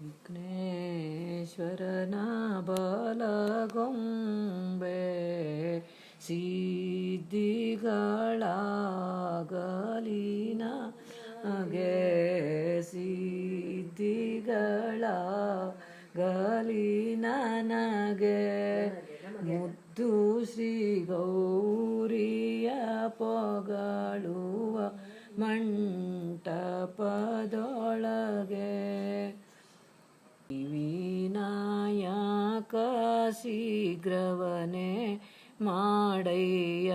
ವಿಘ್ನೇಶ್ವರನ ಬಲಗೊಂಬೆ ಸಿದ್ಧಿಗಳಾಗಲಿನ ಗೆ ಸಿದ್ಧಿಗಳ ನನಗೆ ಮುದ್ದು ಶ್ರೀ ಗೌರಿಯ ಪೊಗಳುವ ಮಂಟಪದೊಳಗೆ ಶೀಘ್ರವನೇ ಮಾಡಯ್ಯ.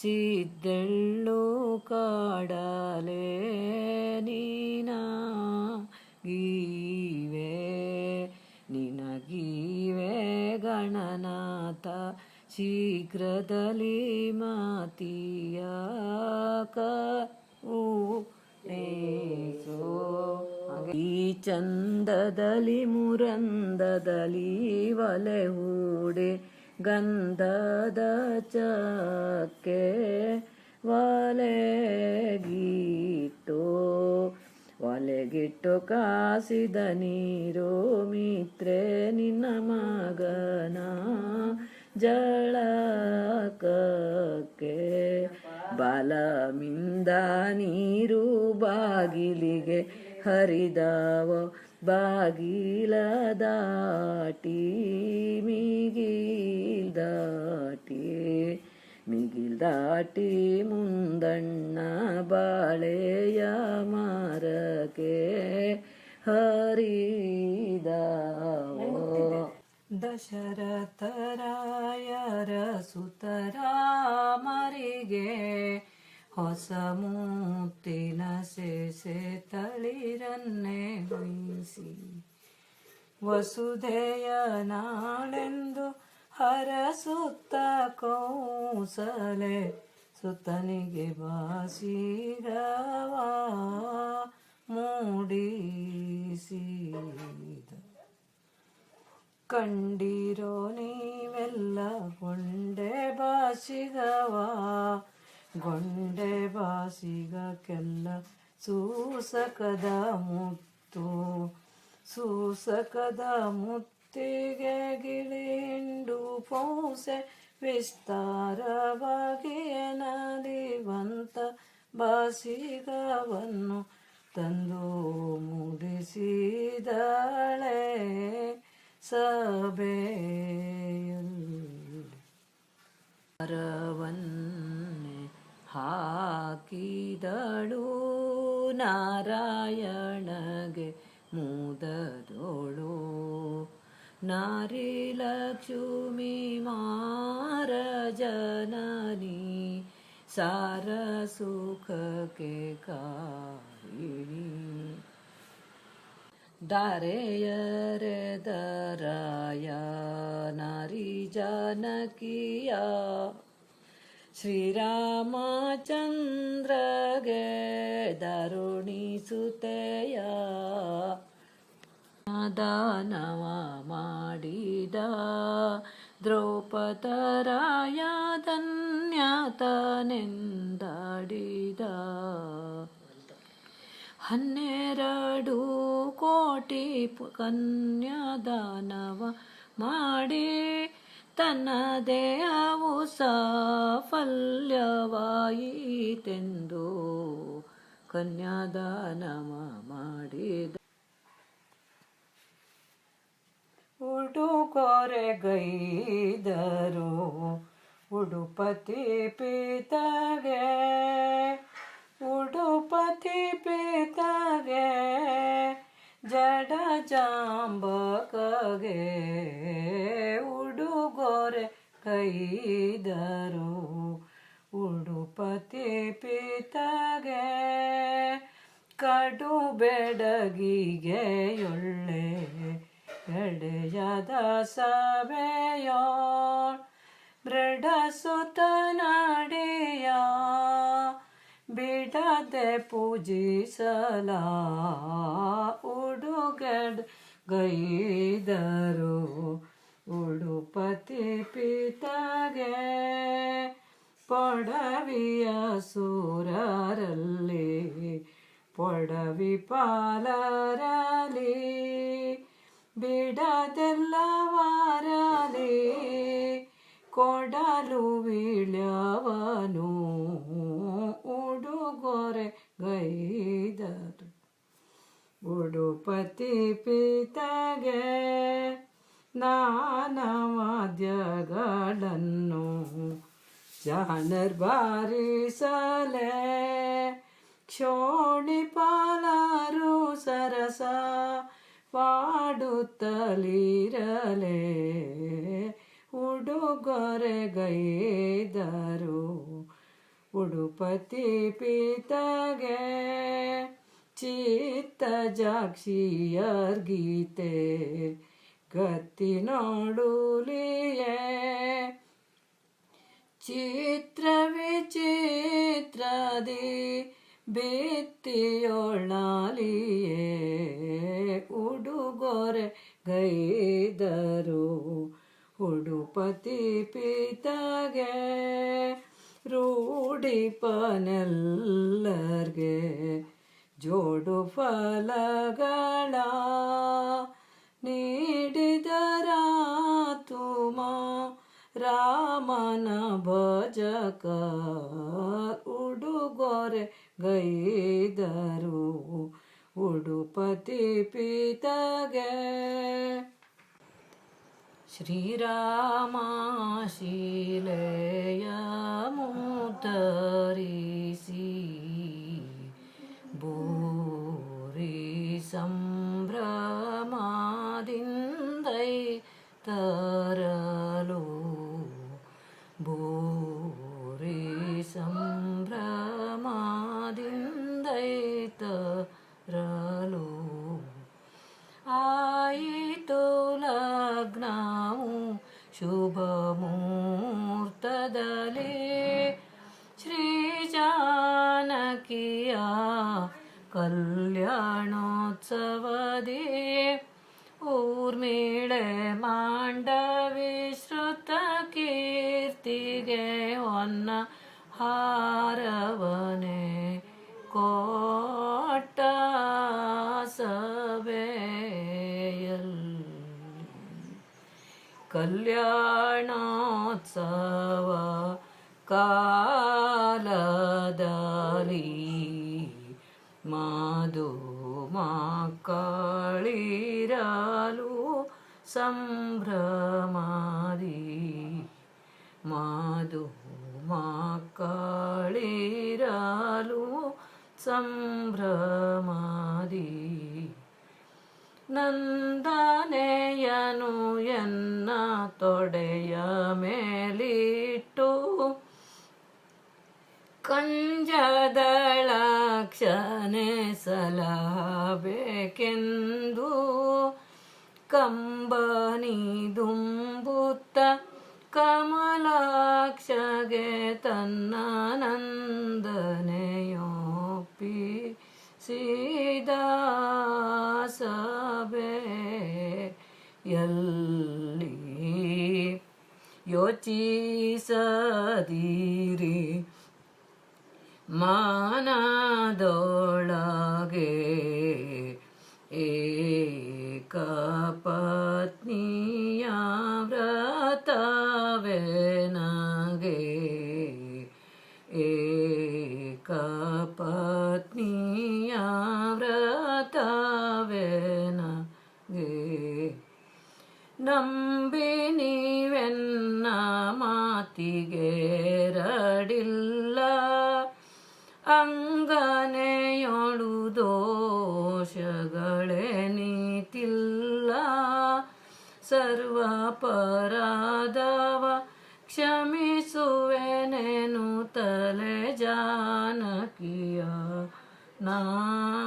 ಸಿದ್ದೆಳ್ಳು ಕಾಡಲೆ ನೀನ ಗೀವೆ. ನಿನಗೀವೆ ಗಣನಾಥ. ಶೀಘ್ರದಲ್ಲಿ ಮಾತಿಯ ಕೂ ನೇಸೋ ಈ ಚಂದದಲ್ಲಿ ಮುರಂದದಲ್ಲಿ ಒಲೆ ಹೂಡೆ ಗಂಧದ ಚಕ್ಕೆ ಒಲೆಗಿಟ್ಟು ಒಲೆಗಿಟ್ಟು ಕಾಸಿದ ನೀರು ಮಿತ್ರೆ ನಿನ್ನ ಮಗನ ಜಳಕಕ್ಕೆ. ಬಲಮಿಂದ ನೀರು ಬಾಗಿಲಿಗೆ ಹರಿದವ ಬಾಗಿಲ ದಾಟಿ ಮಿಗಿಲ್ ದಾಟಿ ಮಿಗಿಲ್ ದಾಟಿ ಮುಂದಣ್ಣ ಬಾಳೆಯ ಮಾರಕೆ ಹರಿದವೋ. ದಶರಥರಾಯರ ಸುತರಾಮರಿಗೆ ಹೊಸ ಮೂತಿನ ಸೇಸೆ ತಳಿರನ್ನೇ ಬಯಸಿ ವಸುಧೆಯ ನಾಳೆಂದು ಹರಸುತ್ತ ಕೌಸಲೆ, ಸುತನಿಗೆ ಬಾಸಿರವ ಮೂಡಿಸಿದ. ಕಂಡಿರೋ ನೀವೆಲ್ಲ ಕೊಂಡೆ ಬಾಸಿಗವ ಗೊಂಡೆ ಬಾಸಿಗಕ್ಕೆಲ್ಲ ಸೂಸಕದ ಮುತ್ತು ಸೂಸಕದ ಮುತ್ತಿಗೆ ಗಿಳಿಂಡು ಪೌಸೆ ವಿಸ್ತಾರವಾಗಿ ನಲಿವಂತ ಬಾಸಿಗವನ್ನು ತಂದು ಮುಡಿಸಿದಳೆ ಸಭೆಯಲ್ಲಿ. ಹಾಕಿದಳು ನಾರಾಯಣಗೆ ಮುದದೋಳು ನಾರಿ ಲಕ್ಷ್ಮಿ ಮಾರ ಜನನಿ ಸಾರ ಸುಖಕ್ಕೆ ಕಾರಿಣಿ ದಾರೆಯರೆ ದರಾಯ ನಾರಿ ಜಾನಕಿಯ ಶ್ರೀರಾಮಚಂದ್ರಗೆ ದರುಣಿ ಸುತೆಯ ದಾನವ ಮಾಡಿದ ದ್ರೌಪದರಾಯ ಧನ್ಯತನೆಂದಾಡಿದ ಹನ್ನೆರಡು ಕೋಟಿ ಕನ್ಯಾದಾನವ ಮಾಡಿ ತನ್ನ ದೇಹವು ಸಾಫಲ್ಯವಾಯಿತೆಂದು ಕನ್ಯಾದಾನ ಮಾಡಿದ. ಉಡುಗೊರೆಗೈದರು ಉಡುಪತಿ ಪೀತಗೆ ಉಡುಪತಿ ಪೀತಗೆ ಜಡ ಜಾಂಬಕಗೆ ಒಳ್ಳೆ ಎಡೆಯದ ಸಭೆಯೋಳ್. ಬೃಢ ಸುತನಡಿಯ ಬಿಡದೆ ಪೂಜಿಸಲ ಉಡುಗಡ್ ಗೈದರು ಉಡುಪತಿ ಪಿತಗೆ. ಪೊಡವಿಯ ಸೂರರಲ್ಲಿ ಪೊಡವಿ ಪಾಲರಲಿ ಬಿಡದೆಲ್ಲವಾರಲಿ ಕೊಡಲು ವೀಳ್ಯವನು ಉಡುಗೊರೆ ಗೈದರು ಉಡುಪತಿ ಪಿತಗೆ ನಾನವಾದ್ಯಗಳನ್ನು ಜಾನರ್ ಬಾರಿಸಲೇ ಕ್ಷೋಣಿ ಪಾಲಾರು ಸರಸ ಪಾಡುತ್ತಲಿರಲೆ. ಉಡುಗೊರೆ ಗೈದರು ಉಡುಪತಿ ಪಿತಗೆ ಚಿತ್ತ ಗೀತೆ ಗತಿ ನೋಡುಲಿಯೇ. ಚಿತ್ರ ವಿಚಿತ್ರದಿ ಭಿತ್ತಿಯೊಳಲಿಯೇ ಉಡುಗೊರೆ ಗೈದರು. ಉಡುಪತಿ ಪಿತಗೆ ರೂಢಿಪನೆಲ್ಲರ್ಗೆ ಜೋಡು ಫಲಗಳ ನೀಡಿದರ ತುಮ ರಾಮನ ಭಜಕ ಗೈದರು ಉಡುಪತಿ ಪೀತಗೆ ಶ್ರೀರಾಮ ಶೀಲೆಯ ಮುತರಿಸಿ ಜಾನಕಿಯ ಕಲ್ಯಾಣೋತ್ಸವದಿ. ಊರ್ಮಿಳೆ ಮಾಂಡವಿ ಶ್ರುತ ಕೀರ್ತಿಗೆ ಹೊನ್ನ ಹಾರವನೆ ಕೋಟ ಕಲ್ಯಾಣೋತ್ಸವ ಕಾಲದಲ್ಲಿ ಮಾಧು ಮಕ್ಕಳಿರಲು ಸಂಭ್ರಮಾದಿ ಮಾಧು ಮಕ್ಕಳಿರಲು ಸಂಭ್ರಮಾದಿ ನಂದನೆಯನು ಎನ್ನ ತೊಡೆಯ ಮೇಲಿಟ್ಟು ಕಂಜದಳಕ್ಷನೆ ಸಲಹಬೇಕೆಂದು ಕಂಬನಿ ದುಂಬುತ್ತ ಕಮಲಾಕ್ಷಗೆ ಸೀದ ಎಲ್ಲಿ ಯೋಚಿಸದಿರಿ ಮಾನದೊಳಗೆ ಏಕಪತ್ನಿಯ ವ್ರತವೇ ನಗೆ ಏಕಪತ್ನಿಯ ವ್ರತವೇ ನಗೆ ನಂಬಿ ನೀವೆನ್ನ ಮಾತಿಗೆ ರಡಿಲ್ಲ सर्वपराधव क्षमिसुवेनु तले जानकिया नातानू